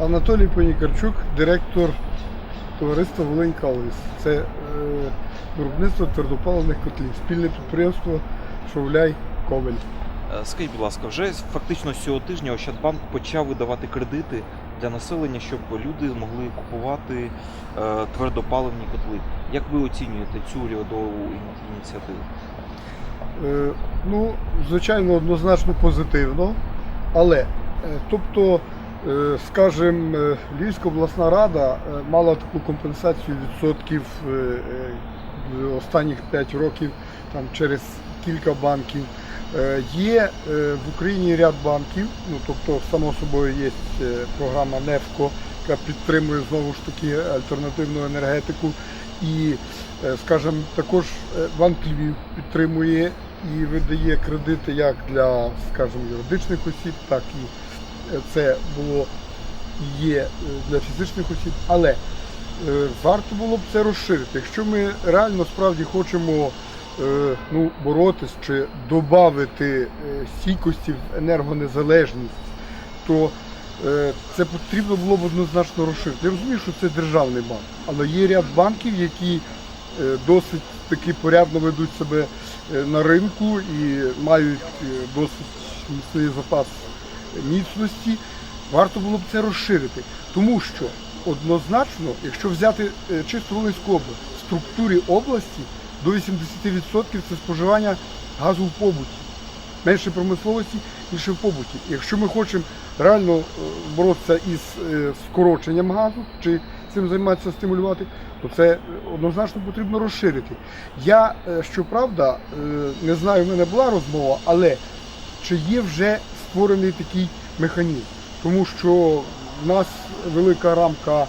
Анатолій Понікарчук, директор товариства Волинь Калвіс. Це е, виробництво твердопаливних котлів, спільне підприємство Шовляй Ковель. Е, Скажіть, будь ласка, вже фактично з цього тижня Ощадбанк почав видавати кредити для населення, щоб люди могли купувати е, твердопаливні котли. Як ви оцінюєте цю урядову ініціативу? Е, ну, звичайно, однозначно позитивно. Але, е, тобто, скажімо, е, Львівська обласна рада е, мала таку компенсацію відсотків е, е, останніх 5 років там, через кілька банків. Е, Є е, в Україні ряд банків, ну тобто, само собою є е, програма НЕФКО, яка підтримує знову ж таки альтернативну енергетику. І, е, скажімо, також е, Банк Львів підтримує і видає кредити як для, скажімо, юридичних осіб, так і е, це було є е, для фізичних осіб. Але е, варто було б це розширити. Якщо ми реально справді хочемо е, ну, боротись чи додати стійкості в енергонезалежність, то е, це потрібно було б однозначно розширити. Я розумію, що це державний банк, але є ряд банків, які е, досить таки порядно ведуть себе е, на ринку і мають е, досить міцний запас міцності. Варто було б це розширити, тому що однозначно, якщо взяти е, чисто Волинську область, в структурі області до 80% це споживання газу в побуті. Менше промисловості, більше в побуті. Якщо ми хочемо реально е, боротися із е, скороченням газу, чи цим займатися стимулювати, то це однозначно потрібно розширити. Я, щоправда, не знаю, в мене була розмова, але чи є вже створений такий механізм? Тому що в нас велика рамка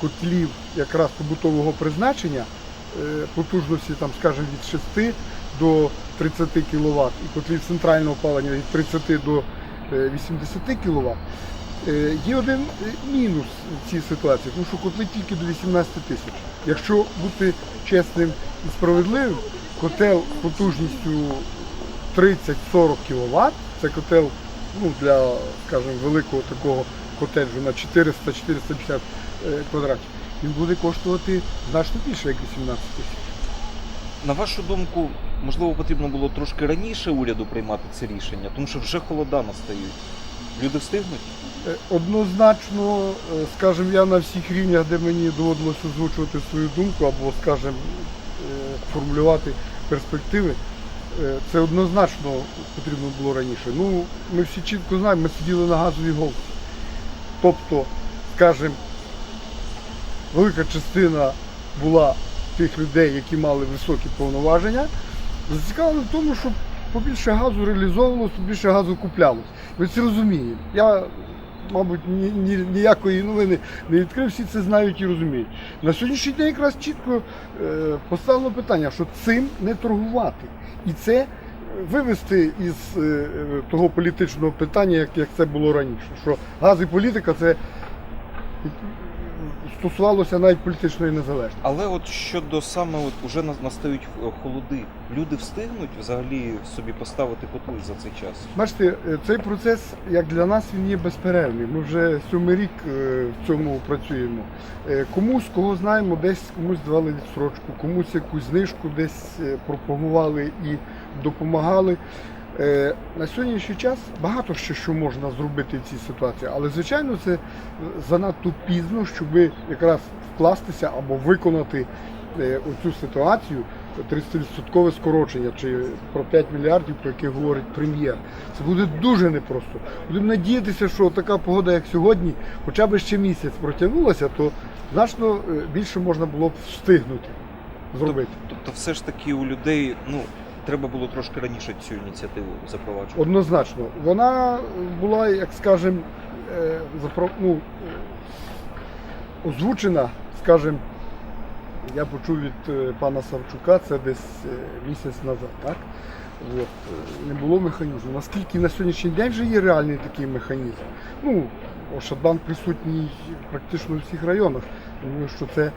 котлів якраз побутового призначення, е, потужності, там, скажімо, від 6 до 30 кВт, і котлів центрального опалення від 30 до е, 80 кВт. Е, Є один е, мінус в цій ситуації, тому що котли тільки до 18 тисяч. Якщо бути чесним і справедливим, котел потужністю 30-40 кВт, це котел ну, для, скажімо, великого такого котеджу на 400-450 е, квадратів, він буде коштувати значно більше, як 18 тисяч. На вашу думку, можливо, потрібно було трошки раніше уряду приймати це рішення, тому що вже холода настають. Люди встигнуть? Е, Однозначно, е, скажімо, я на всіх рівнях, де мені доводилося озвучувати свою думку або, скажімо, формулювати перспективи, це однозначно потрібно було раніше. Ну, ми всі чітко знаємо, ми сиділи на газовій голці. Тобто, скажімо, велика частина була тих людей, які мали високі повноваження, зацікавлені в тому, щоб побільше газу реалізовувалося, побільше газу куплялось. Ви це розумієте. Я, мабуть, ні, ні, ніякої новини не відкрив, всі це знають і розуміють. На сьогоднішній день якраз чітко е, поставлено питання, що цим не торгувати. І це вивести із е, е, того політичного питання, як, як це було раніше. Що газ і політика це стосувалося навіть політичної незалежності. Але от щодо саме от уже на- настають е, холоди, люди встигнуть взагалі собі поставити котли за цей час? Бачите, е, цей процес, як для нас, він є безперервний. Ми вже сьомий рік е, в цьому працюємо. Комусь, кого знаємо, десь комусь давали відсрочку, комусь якусь знижку десь пропагували і допомагали. Е, На сьогоднішній час багато ще що можна зробити в цій ситуації, але звичайно це занадто пізно, щоб якраз вкластися або виконати е, оцю ситуацію. 30% скорочення чи про 5 мільярдів, про які говорить прем'єр. Це буде дуже непросто. Будемо надіятися, що така погода, як сьогодні, хоча б ще місяць протягнулася, то значно е, більше можна було б встигнути зробити. Тобто, все ж таки у людей ну треба було трошки раніше цю ініціативу запроваджувати. Однозначно. Вона була, як скажемо, е, запро- ну, озвучена, скажімо, я почув від е, пана Савчука, це десь е, місяць назад, так? От, не було механізму. Наскільки на сьогоднішній день вже є реальний такий механізм? Ну, Ощадбанк присутній практично у всіх районах. Думаю, що це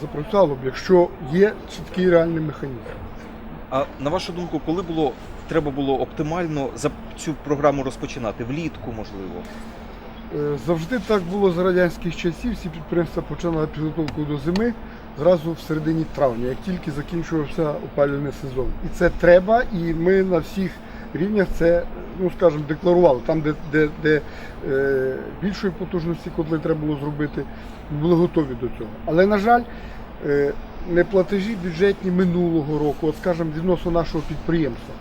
запрацювало б, якщо є чіткий реальний механізм. А на вашу думку, коли було треба було оптимально за цю програму розпочинати? Влітку, можливо? Е, Завжди так було з радянських часів. Всі підприємства починали підготовку до зими зразу в середині травня, як тільки закінчувався опалювальний сезон. І це треба, і ми на всіх рівнях це, ну скажімо, декларували. Там, де, де, де е, більшої потужності котли треба було зробити, були готові до цього. Але, на жаль, е, неплатежі бюджетні минулого року, от скажімо, відносно нашого підприємства.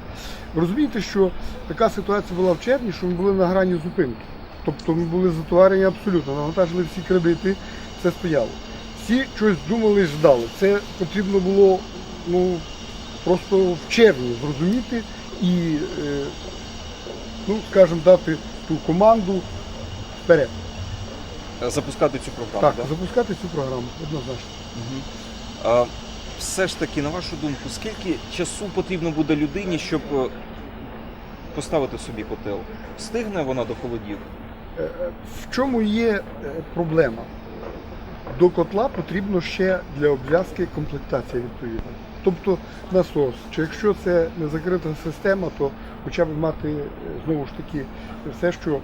Розумієте, що така ситуація була в червні, що ми були на грані зупинки. Тобто ми були затоварені абсолютно, навантажили всі кредити, це стояло. Всі щось думали, і ждали. Це потрібно було ну, просто в червні зрозуміти і, е, ну, скажімо, дати ту команду вперед. Запускати цю програму. Так, да? запускати цю програму однозначно. Мгм. Все ж таки, на вашу думку, скільки часу потрібно буде людині, щоб е, поставити собі котел? Встигне вона до холодів? Е, е, В чому є проблема? До котла потрібно ще для обв'язки комплектація відповідна. Тобто насос. Чи якщо це не закрита система, то хоча б мати знову ж таки все, що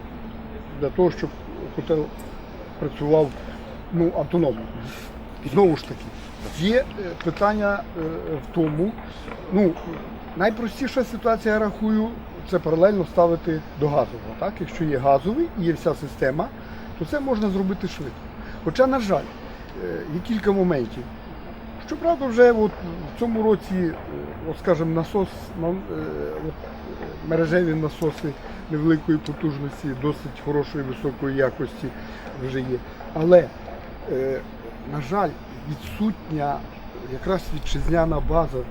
для того, щоб котел працював ну, автономно. Знову ж таки, є е, питання е, в тому, ну, найпростіша ситуація, я рахую, це паралельно ставити до газового. Так? Якщо є газовий і є вся система, то це можна зробити швидко. Хоча, на жаль, е, є кілька моментів. Щоправда, вже от в цьому році, от скажімо, насос, мережеві насоси невеликої потужності, досить хорошої високої якості вже є. Але, на жаль, відсутня якраз вітчизняна база е,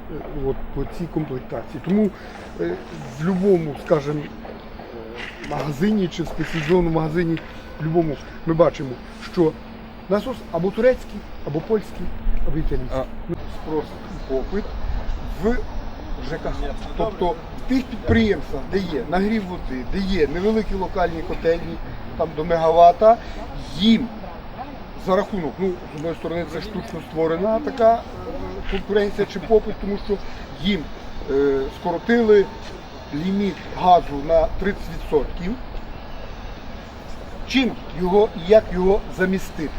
от, по цій комплектації. Тому е, в будь-якому, скажімо, магазині чи спеціалізованому магазині, в будь-якому ми бачимо, що насос або турецький, або польський, або італійський. А. Спрос і попит в ЖКХ. Тобто в тих підприємствах, де є нагрів води, де є невеликі локальні котельні, там до мегавата, їм за рахунок, ну, з одної сторони, це штучно створена така конкуренція чи попит, тому що їм е, скоротили ліміт газу на 30%. Чим його і як його замістити?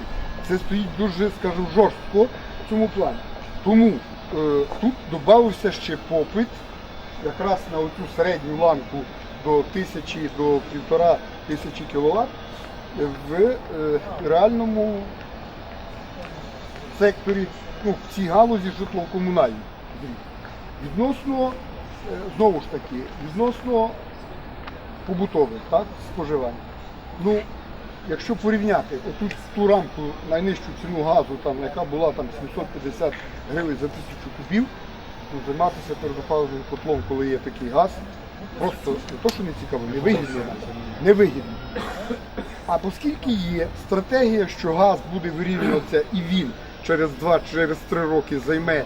Це стоїть дуже, скажу, жорстко в цьому плані. Тому е, тут додався ще попит якраз на оцю середню ланку до тисячі до півтора тисячі кВт в е, реальному секторі, ну, в цій галузі житлово-комунальній. Відносно, е, знову ж таки, відносно побутових так, споживань. Ну, якщо порівняти отут ту рамку найнижчу ціну газу, там, яка була там 750 гривень за тисячу кубів, ну, займатися передопаливним котлом, коли є такий газ, просто не то, що не цікаво, не вигідно. А оскільки є стратегія, що газ буде вирівнюватися і він через 2 через 3 роки займе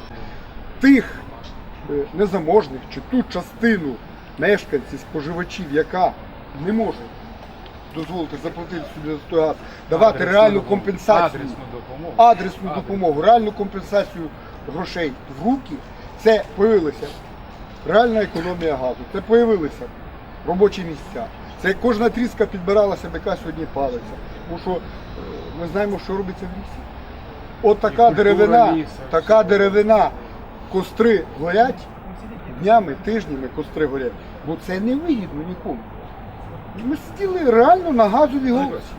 тих е, незаможних чи ту частину мешканців, споживачів, яка не може дозволити заплатити собі за той газ, давати реальну компенсацію, Адресну допомогу. адресну допомогу, реальну компенсацію грошей в руки, це появилася реальна економія газу, це появилися робочі місця. Це кожна тріска підбиралася, яка сьогодні палиться. Тому що е, ми знаємо, що робиться в лісі. От така деревина, лісу, така деревина, костри горять днями, тижнями костри горять, бо це не вигідно нікому. Ми сиділи реально на газовій голосі.